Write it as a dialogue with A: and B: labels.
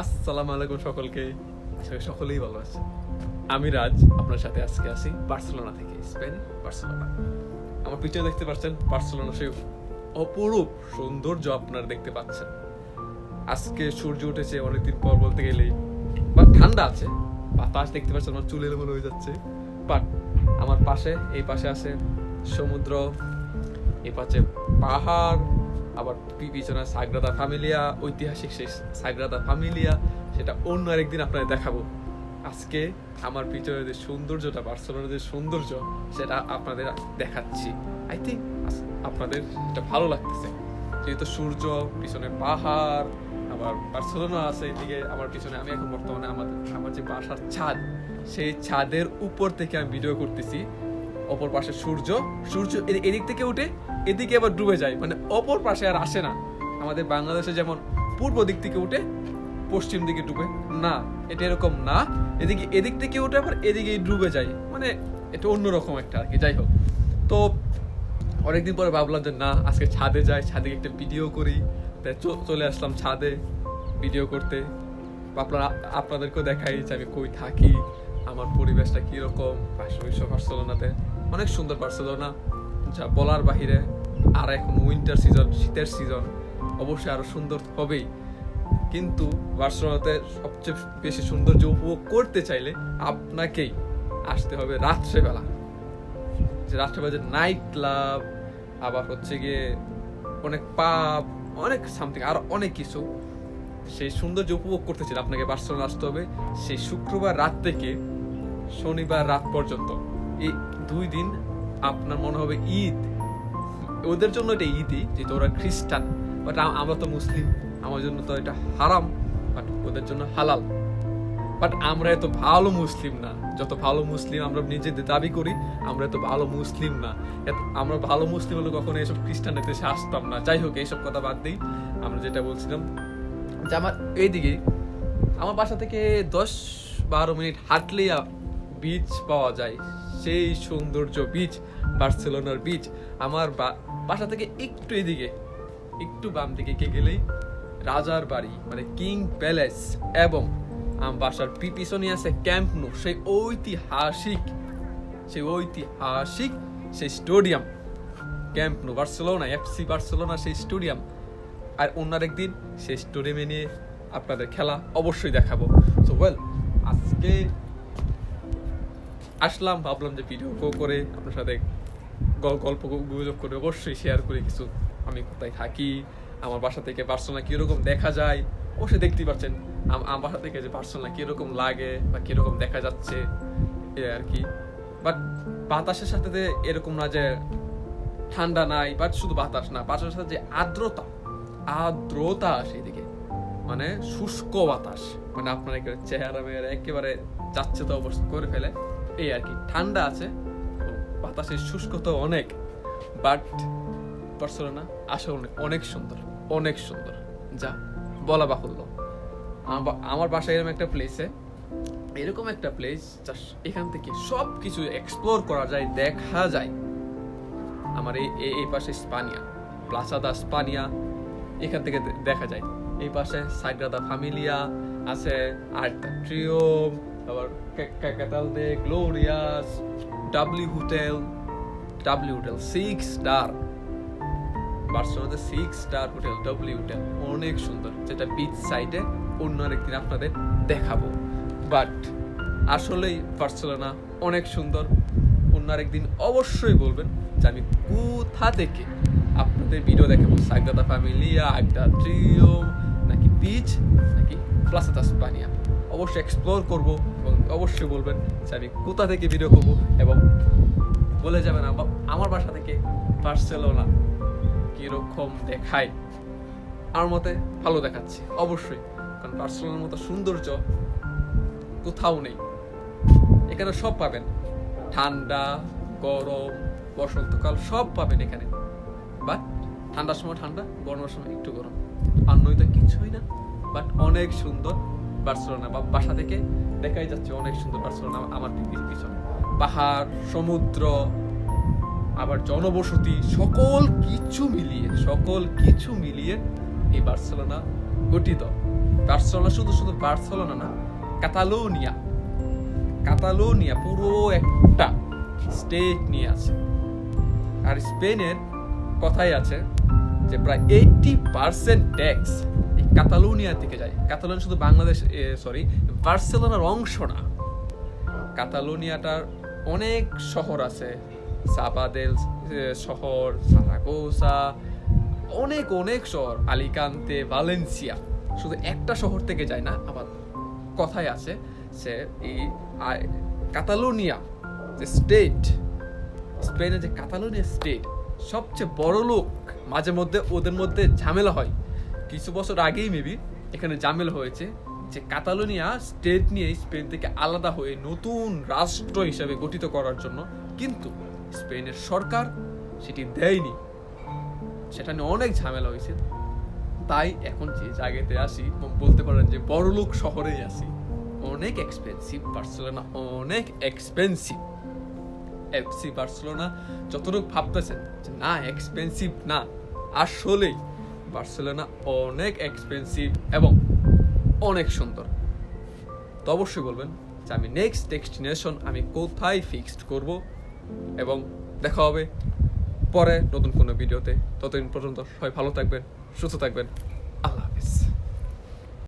A: আসসালামু আলাইকুম সকলকে। আশা সকলেই ভালো আছে আমি রাজ, আপনার সাথে আজকে আসি বার্সেলোনা থেকে, স্পেন বার্সেলোনা। আমার পিছনে দেখতে পাচ্ছেন, বার্সেলোনা সেই অপরূপ সৌন্দর্য আপনারা দেখতে পাচ্ছেন। আজকে সূর্য উঠেছে অনেকদিন পর বলতে গেলেই। বা ঠান্ডা আছে, বাতাস দেখতে পাচ্ছেন, আমার চুলের মনে হয়ে যাচ্ছে। বাট আমার পাশে, এই পাশে আছে সমুদ্র, এই পাশে পাহাড় আবার পিছনে সাগ্রাদা ফ্যামিলিয়া, ঐতিহাসিক সেই সাগ্রাদা ফ্যামিলিয়া, সেটা অন্য আরেকদিন আপনাদের দেখাবো। আজকে আমার পিছনে যে সৌন্দর্যটা, বার্সেলোনার যে সৌন্দর্য, সেটা আপনাদের দেখাচ্ছি। আই থিঙ্ক আপনাদের এটা ভালো লাগতেছে। যেহেতু সূর্য, পিছনে পাহাড়, আবার বার্সেলোনা আছে এদিকে, আমার পিছনে, আমি এখন বর্তমানে আমাদের আমার যে বাসার ছাদ, সেই ছাদের উপর থেকে আমি ভিডিও করতেছি। অপর পাশে সূর্য সূর্য এদিক থেকে উঠে এদিকে আবার ডুবে যায়। মানে অপর পাশে আর আসে না। আমাদের বাংলাদেশে যেমন পূর্ব দিক থেকে উঠে পশ্চিম দিকে ডুবে। না, এটা এরকম না। এদিকে, এদিক থেকে উঠে আবার এদিকে ডুবে যায়। মানে এটা অন্যরকম একটা আর কি, যাই হোক। তো অনেকদিন পরে ভাবলাম যে না, আজকে ছাদে যাই, ছাদে একটা ভিডিও করি। চলে আসলাম ছাদে ভিডিও করতে। আপনারা, আপনাদেরকেও দেখাই যে আমি কই থাকি, আমার পরিবেশটা কীরকম বিশ্ব বার্সেলোনাতে অনেক সুন্দর বার্সেলোনা, যা বলার বাহিরে আর এখন উইন্টার সিজন শীতের সিজন অবশ্যই আরও সুন্দর হবেই। কিন্তু বার্সেলোনাতে সবচেয়ে বেশি সৌন্দর্য উপভোগ করতে চাইলে আপনাকেই আসতে হবে রাত্রেবেলা। যে রাত্রেবেলা যে নাইট ক্লাব আবার হচ্ছে গিয়ে অনেক পাব অনেক সামথিং আর অনেক কিছু। সেই সৌন্দর্য উপভোগ করতে চাইলে আপনাকে বার্সেলোনা আসতে হবে সেই শুক্রবার রাত থেকে শনিবার রাত পর্যন্ত। এই দুই দিন আপনার মনে হবে ঈদ। ওদের জন্য এটা ঈদই, যেহেতু ওরা খ্রিস্টান বাট আমরা তো মুসলিম, আমার জন্য তো এটা হারাম বাট ওদের জন্য হালাল। বাট আমরা এত ভালো মুসলিম না। যত ভালো মুসলিম আমরা নিজেদের দাবি করি, আমরা এত ভালো মুসলিম না। আমরা ভালো মুসলিম হলে কখনো এসব খ্রিস্টানের দেশে আসতাম না। যাই হোক, এইসব কথা বাদ দিই। আমরা যেটা বলছিলাম যে আমার এইদিকে, আমার বাসা থেকে দশ বারো মিনিট হাঁটলেই বিচ পাওয়া যায়। সেই সৌন্দর্য বিচ বার্সেলোনার বিচ আমার বাসা থেকে একটু এদিকে, একটু বাম দিকে কে গেলেই রাজার বাড়ি মানে কিং প্যালেস এবং আমার বাসার পি- পিছনে আছে ক্যাম্প নো। সেই ঐতিহাসিক সেই ঐতিহাসিক সেই stadium Camp Nou. Barcelona FC Barcelona সেই স্টেডিয়াম। আর অন্য একদিন সেই স্টেডিয়ামে নিয়ে আপনাদের খেলা অবশ্যই দেখাবো। সো ওয়েল আজকে আসলাম, ভাবলাম যে ভিডিও করে আপনার সাথে গল্প গুজব করে অবশ্যই শেয়ার করি কিছু। আমি কোথায় থাকি, আমার বাসা থেকে পার্সোনাল কীরকম দেখা যায়? অবশ্যই দেখতেই পাচ্ছেন আমার বাসা থেকে যে পার্সোনাল কীরকম লাগে বা কীরকম দেখা যাচ্ছে, এ আর কি। বাট বাতাসের সাথে যে এরকম না যে ঠান্ডা নাই বাট শুধু বাতাস না, বাতাসের সাথে যে আর্দ্রতা আর্দ্রতা সেদিকে মানে শুষ্ক বাতাস। মানে আপনার একেবারে চেহারা মেয়েরা একেবারে যাচ্ছে তো অবস্থা করে ফেলে। এই আর কি, ঠান্ডা আছে বাতাসের শুষ্ক তো অনেক বাট বার্সেলোনা আসলে অনেক সুন্দর অনেক সুন্দর। যা, বলা বাহুল্য। আমার বাসায় এরকম একটা প্লেসে এরকম একটা প্লেস এখান থেকে সব কিছু এক্সপ্লোর করা যায়, দেখা যায়। আমার এই, এই- পাশে স্পানিয়া প্লাসা দা স্পানিয়া, এখান থেকে দেখা যায়। এই পাশে সাগ্রাদা ফ্যামিলিয়া, আছে আর্তা ট্রিওম আবার ক্যাকাতাল দে, glorious W hotel W hotel six star বার্সেলোনাতে six star hotel W hotel, অনেক সুন্দর। যেটা বিচ সাইডে অন্য আরেকদিন আপনাদের দেখাবো। বাট আসলেই বার্সেলোনা অনেক সুন্দর। অন্য আরেকদিন অবশ্যই বলবেন যে আমি কোথা থেকে আপনাদের ভিডিও দেখাবো? সাগ্রাদা ফ্যামিলিয়া, আড্ডা ট্রিও নাকি বিচ নাকি প্লাসা স্পানিয়া? অবশ্যই এক্সপ্লোর করব এবং অবশ্যই বলবেন যে আমি কোথা থেকে ভিডিও করব? এবং বলে যাবেন, আমা- আমার বাসা থেকে বার্সেলোনা। কীরকম দেখায়। আমার মতে ভালো দেখাচ্ছে, অবশ্যই। কারণ বার্সেলোনার মতো সৌন্দর্য কোথাও নেই। এখানে সব পাবেন। ঠান্ডা, গরম, বসন্তকাল সব পাবেন এখানে। বাট ঠান্ডার সময় ঠান্ডা, গরমের সময় একটু গরম। আর নয়তো কিছুই না, বাট অনেক সুন্দর। বার্সেলোনা বা বাসা থেকে দেখাই যাচ্ছে অনেক সুন্দর বার্সেলোনা আমার পিছনে। পাহাড়, সমুদ্র, আবার জনবসতি, সকল কিছু মিলিয়ে, সকল কিছু মিলিয়ে এই বার্সেলোনা গঠিত। বার্সেলোনা শুধু শুধু বার্সেলোনা না, কাতালোনিয়া কাতালোনিয়া পুরো একটা স্টেট নিয়ে আছে। আর স্পেনের কথাই আছে যে প্রায় এইটটি পার্সেন্ট ট্যাক্স এই দিকে যায় কাতালোনিয়া শুধু বাংলাদেশ সরি বার্সেলোনার অংশ না। কাতালোনিয়াটার অনেক শহর আছে। সাবাদেল শহর, সারাগোসা, অনেক অনেক শহর। Alicante, Valencia. শুধু একটা শহর থেকে যায় না, আবার কথাই আছে সে এই কাতালোনিয়া, যে স্টেট স্পেনের যে কাতালোনিয়া স্টেট সবচেয়ে বড় লোক, মাঝে মধ্যে ওদের মধ্যে ঝামেলা হয়। কিছু বছর আগেই মেবি এখানে ঝামেলা হয়েছে, যে কাতালোনিয়া স্টেট নিয়ে স্পেন থেকে আলাদা হয়ে নতুন রাষ্ট্র হিসেবে গঠিত করার জন্য কিন্তু স্পেনের সরকার সেটি দেয়নি। সেটা নিয়ে অনেক ঝামেলা হয়েছে। তাই এখন যে জায়গাতে আসি বলতে পারেন যে বড়লোক শহরেই আসি অনেক এক্সপেন্সিভ বার্সেলোনা অনেক এক্সপেন্সিভ এফসি বার্সেলোনা যতটুকু ভাবতেছেন যে না এক্সপেন্সিভ না, আসলেই বার্সেলোনা অনেক এক্সপেন্সিভ এবং অনেক সুন্দর। তো অবশ্যই বলবেন যে আমি নেক্সট ডেস্টিনেশন আমি কোথায় ফিক্সড করব এবং দেখা হবে পরে নতুন কোনো ভিডিওতে। ততদিন পর্যন্ত সবাই ভালো থাকবেন, সুস্থ থাকবেন। আল্লাহ হাফিজ।